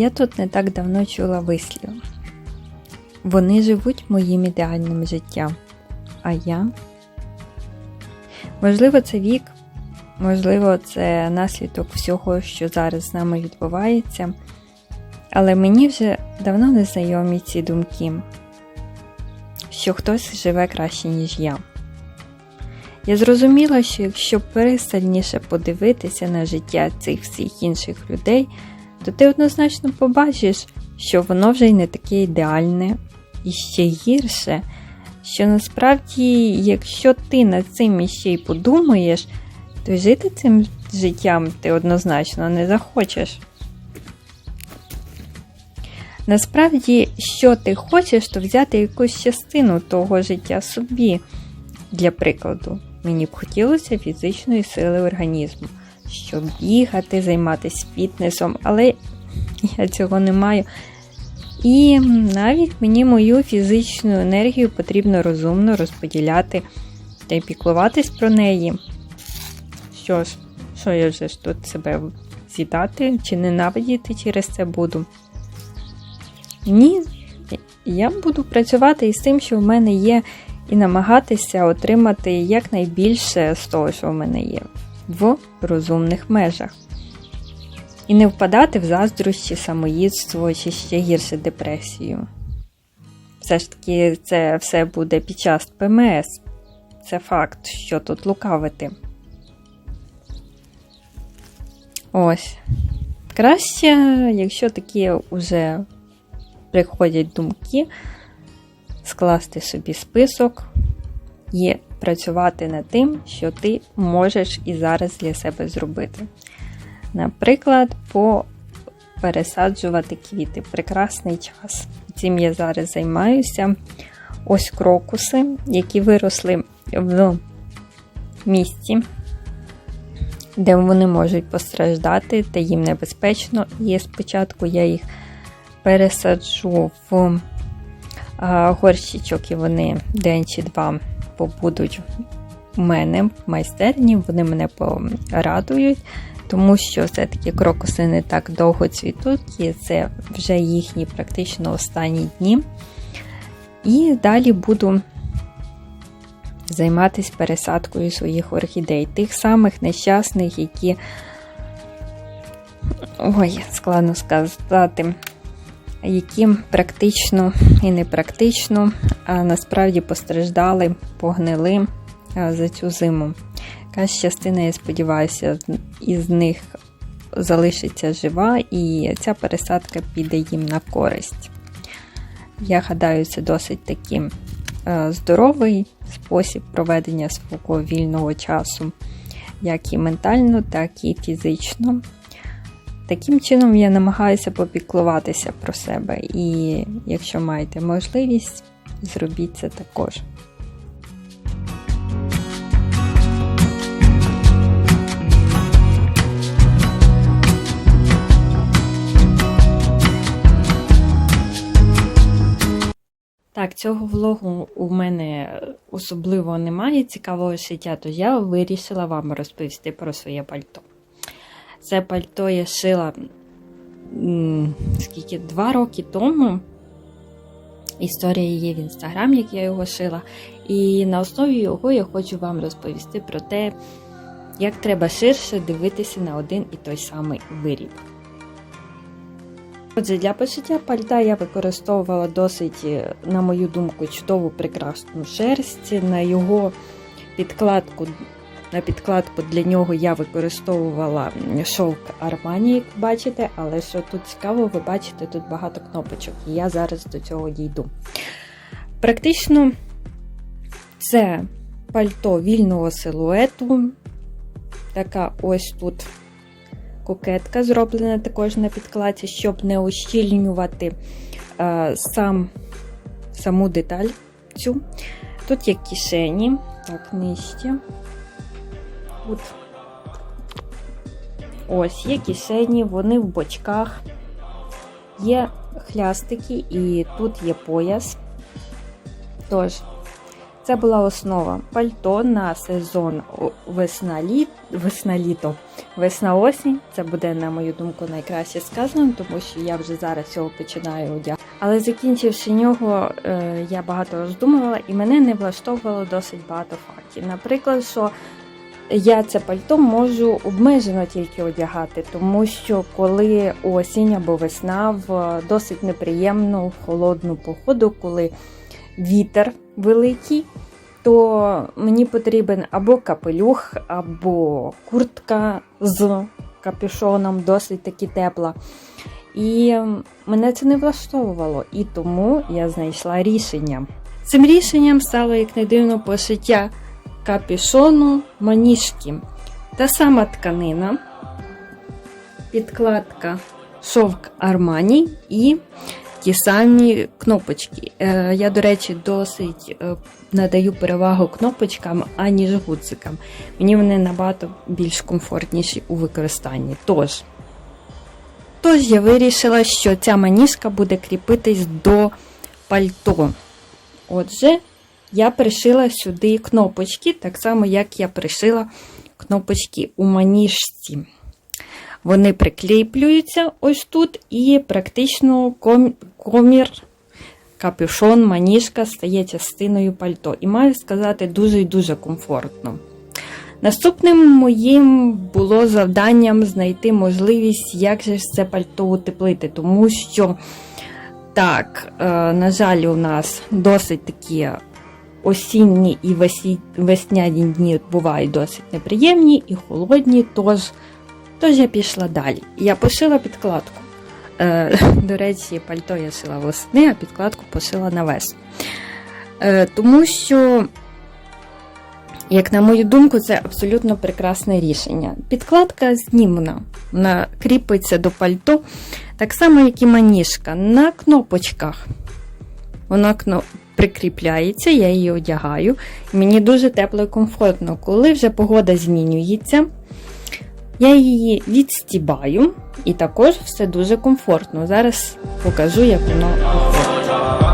Я тут не так давно чула вислів. Вони живуть моїм ідеальним життям. А я? Можливо, це вік, можливо, це наслідок всього, що зараз з нами відбувається. Але мені вже давно не знайомі ці думки, що хтось живе краще, ніж я. Я зрозуміла, що якщо пристальніше подивитися на життя цих всіх інших людей, то ти однозначно побачиш, що воно вже й не таке ідеальне, і ще гірше, що насправді, якщо ти над цим іще й подумаєш, то жити цим життям ти однозначно не захочеш. Насправді, що ти хочеш, то взяти якусь частину того життя собі. Для прикладу, мені б хотілося фізичної сили організму, щоб бігати, займатися фітнесом, але я цього не маю. І навіть мені мою фізичну енергію потрібно розумно розподіляти та й піклуватись про неї. Що ж, що я вже ж тут себе з'їдати чи ненавидіти через це буду? Ні, я буду працювати із тим, що в мене є, і намагатися отримати якнайбільше з того, що в мене є, в розумних межах. І не впадати в заздрощі, самоїдство чи ще гірше депресію. Все ж таки, це все буде під час ПМС. Це факт, що тут лукавити. Ось. Краще, якщо такі вже приходять думки, скласти собі список і працювати над тим, що ти можеш і зараз для себе зробити. Наприклад, пересаджувати квіти. Прекрасний час. Цим я зараз займаюся. Ось крокуси, які виросли в місці, де вони можуть постраждати, та їм небезпечно. І спочатку я їх пересаджу в горщичок, і вони день чи два побудуть у мене в майстерні, вони мене порадують тому що все-таки крокуси не так довго цвітуть, і це вже їхні практично останні дні. І далі буду займатися пересадкою своїх орхідей, тих самих нещасних, які, ой, складно сказати, які практично і не практично, а насправді постраждали, погнили за цю зиму. Якась частина, я сподіваюся, із них залишиться жива, і ця пересадка піде їм на користь. Я гадаю, це досить таки здоровий спосіб проведення свого вільного часу, як і ментально, так і фізично. Таким чином, я намагаюся попіклуватися про себе, і якщо маєте можливість, зробіть це також. Так, цього влогу у мене особливо немає цікавого життя, тож я вирішила вам розповісти про своє пальто. Це пальто я шила скільки два роки тому. Історія є в інстаграм, як я його шила. І на основі його я хочу вам розповісти про те, як треба ширше дивитися на один і той самий виріб. Отже, для пошиття пальта я використовувала досить, е, на мою думку, чудову прекрасну шерсть. На його підкладку, на підкладку для нього я використовувала шовк Армані, як бачите, але що тут цікаво, ви бачите, тут багато кнопочок, і я зараз до цього дійду. Практично це пальто вільного силуету. Така ось тут кокетка зроблена також на підкладці, щоб не ущільнювати е, сам, саму деталь. цю. Тут є кишені, так, нижче. Тут ось є кишені, вони в бочках, є хлястики і тут є пояс. Тож, це була основа пальто на сезон весна-літ, весна-літо, весна-осінь. Це буде, на мою думку, найкраще сказано, тому що я вже зараз його починаю одягати. Але закінчивши нього, е, я багато роздумувала, і мене не влаштовувало досить багато фактів. Наприклад, що я це пальто можу обмежено тільки одягати, тому що коли осінь або весна в досить неприємну холодну погоду, коли вітер великий, то мені потрібен або капелюх, або куртка з капюшоном, досить таки тепла. І мене це не влаштовувало, і тому я знайшла рішення. Цим рішенням стало, як не дивно, пошиття капюшону маніжки. Та сама тканина, підкладка шовк Армані і ті самі кнопочки. Е, Я, до речі, досить е, надаю перевагу кнопочкам, аніж гудзикам. Мені вони набагато більш комфортніші у використанні. Тож, тож я вирішила, що ця маніжка буде кріпитись до пальто. Отже, я пришила сюди кнопочки, так само, як я пришила кнопочки у маніжці. Вони прикріплюються ось тут, і практично комір, капюшон, маніжка стає частиною пальто. І маю сказати, дуже і дуже комфортно. Наступним моїм було завданням знайти можливість, як же це пальто утеплити, тому що, так, е, на жаль, у нас досить такі осінні і весняні дні бувають досить неприємні і холодні, тож, тож я пішла далі. Я пошила підкладку. Е, до речі, пальто я шила восени, а підкладку пошила на весну. Е, тому що, як на мою думку, це абсолютно прекрасне рішення. Підкладка знімна, вона кріпиться до пальто, так само, як і маніжка, на кнопочках. Вона прикріпляється, я її одягаю. Мені дуже тепло і комфортно. Коли вже погода змінюється, я її відстібаю, і також все дуже комфортно. Зараз покажу, як воно виходить.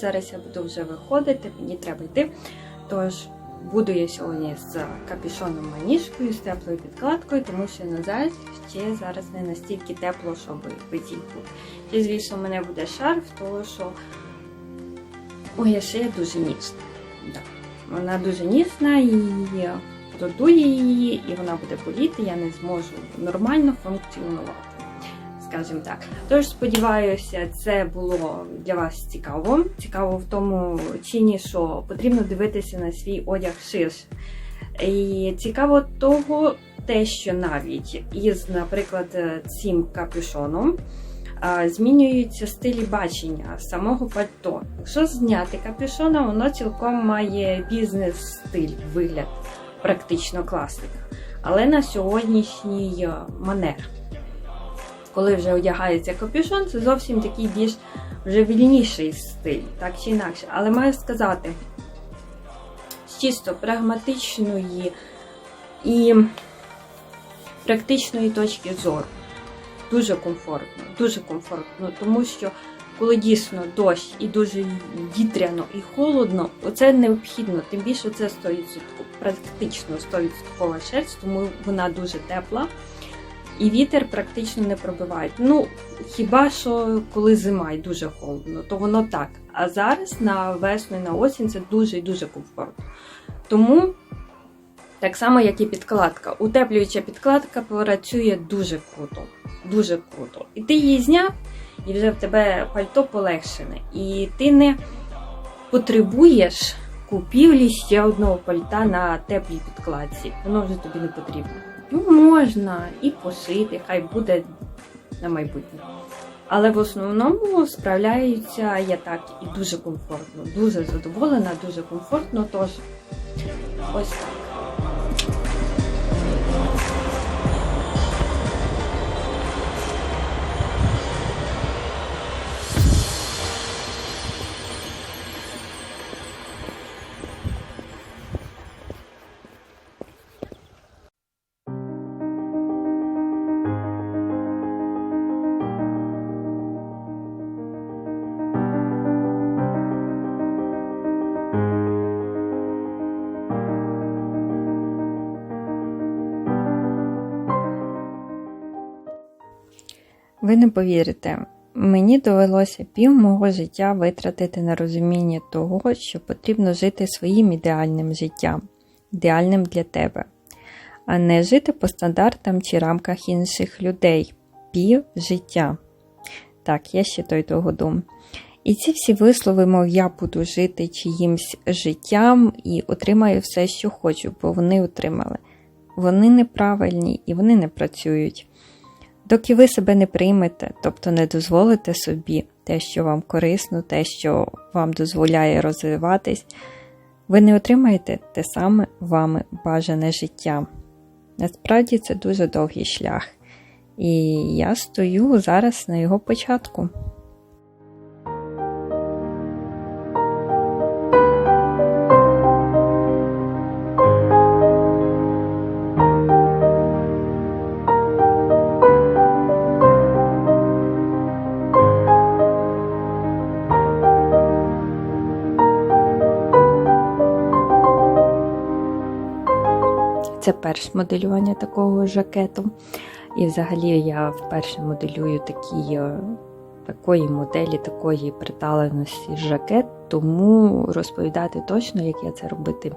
Зараз я буду вже виходити, мені треба йти. Тож буду я сьогодні з капюшоном маніжкою, з теплою підкладкою, тому що, на жаль, ще зараз не настільки тепло, щоб витікти. Ще, звісно, в мене буде шарф, тому що моя шия дуже нічна. Да. Вона дуже ніжна і додує її, і вона буде боліти, я не зможу нормально функціонувати скажімо так. Тож сподіваюся, це було для вас цікаво. Цікаво в тому чині, що потрібно дивитися на свій одяг ширше. І цікаво того, те, що навіть із, наприклад, цим капюшоном змінюються стилі бачення самого пальто. Якщо зняти капюшона, воно цілком має бізнес-стиль, вигляд, практично класика. Але на сьогоднішній манер, коли вже одягається капюшон, це зовсім такий більш вже вільніший стиль, так чи інакше. Але маю сказати, з чисто прагматичної і практичної точки зору. Дуже комфортно, дуже комфортно, тому що коли дійсно дощ і дуже вітряно і холодно, оце необхідно. Тим більше це 100%, практично 100% шерсть, тому вона дуже тепла. І вітер практично не пробиває. Ну, хіба що коли зима і дуже холодно, то воно так. А зараз на весну і на осінь це дуже і дуже комфортно. Тому, так само, як і підкладка. Утеплююча підкладка працює дуже круто. Дуже круто. І ти її зняв, і вже в тебе пальто полегшене. І ти не потребуєш купівлі ще одного пальта на теплій підкладці. Воно вже тобі не потрібно. Ну, можна і пошити, хай буде на майбутнє. Але в основному справляються я так і дуже комфортно, дуже задоволена, дуже комфортно. Тож ось так. Ви не повірите, мені довелося пів мого життя витратити на розуміння того, що потрібно жити своїм ідеальним життям, ідеальним для тебе, а не жити по стандартам чи рамках інших людей. Пів життя. Так, я ще той того дум. І ці всі вислови, мов я буду жити чиїмсь життям і отримаю все, що хочу, бо вони отримали. Вони неправильні і вони не працюють. Доки ви себе не приймете, тобто не дозволите собі те, що вам корисно, те, що вам дозволяє розвиватись, ви не отримаєте те саме вами бажане життя. Насправді це дуже довгий шлях, і я стою зараз на його початку. Це перше моделювання такого жакету. І взагалі я вперше моделюю такі, е, такої моделі, такої приталеності жакет, тому розповідати точно, як я це робити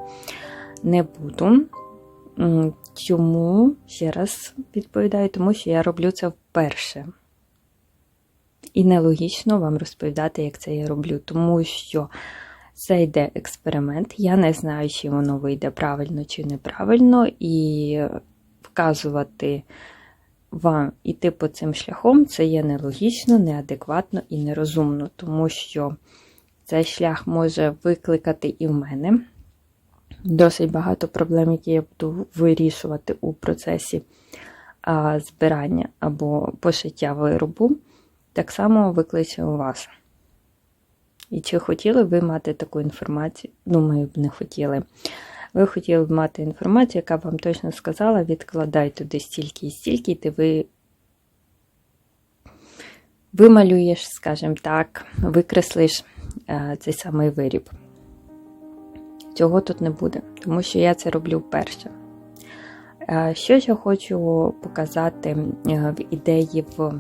не буду. Чому, ще раз відповідаю, тому що я роблю це вперше. І нелогічно вам розповідати, як це я роблю, тому що це йде експеримент. Я не знаю, чи воно вийде правильно чи неправильно, і вказувати вам іти по цим шляхом це є нелогічно, неадекватно і нерозумно, тому що цей шлях може викликати і в мене досить багато проблем, які я буду вирішувати у процесі збирання або пошиття виробу, так само викличе у вас. І чи хотіли ви мати таку інформацію? Думаю, б не хотіли. Ви хотіли б мати інформацію, яка б вам точно сказала, відкладай туди стільки і стільки, і ти ви вималюєш, скажімо так, викреслиш е, цей самий виріб. Цього тут не буде, тому що я це роблю вперше. Е, Що ж я хочу показати е, в ідеї в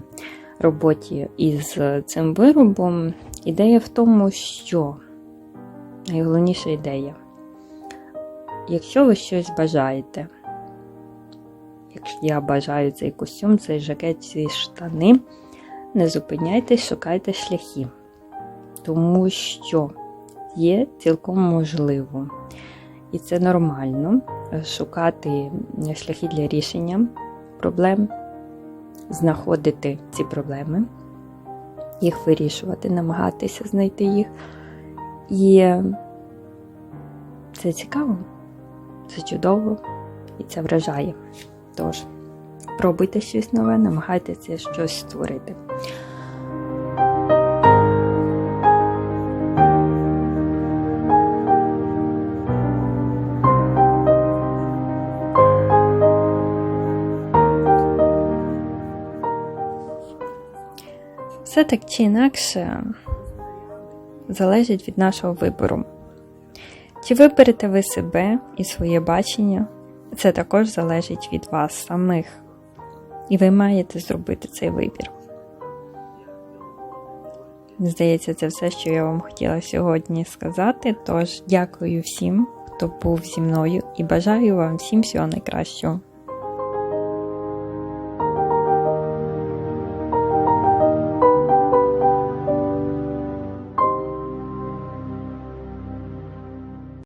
роботі із цим виробом? Ідея в тому, що найголовніша ідея. Якщо ви щось бажаєте, якщо я бажаю цей костюм, цей жакет, ці штани, не зупиняйтесь, шукайте шляхи. Тому що є цілком можливо, і це нормально шукати шляхи для рішення проблем, знаходити ці проблеми їх вирішувати, намагатися знайти їх. І це цікаво, це чудово і це вражає. Тож, пробуйте щось нове, намагайтеся щось створити. Все так чи інакше залежить від нашого вибору. Чи виберете ви себе і своє бачення, це також залежить від вас самих. І ви маєте зробити цей вибір. Здається, це все, що я вам хотіла сьогодні сказати. Тож, дякую всім, хто був зі мною, і бажаю вам всім всього найкращого.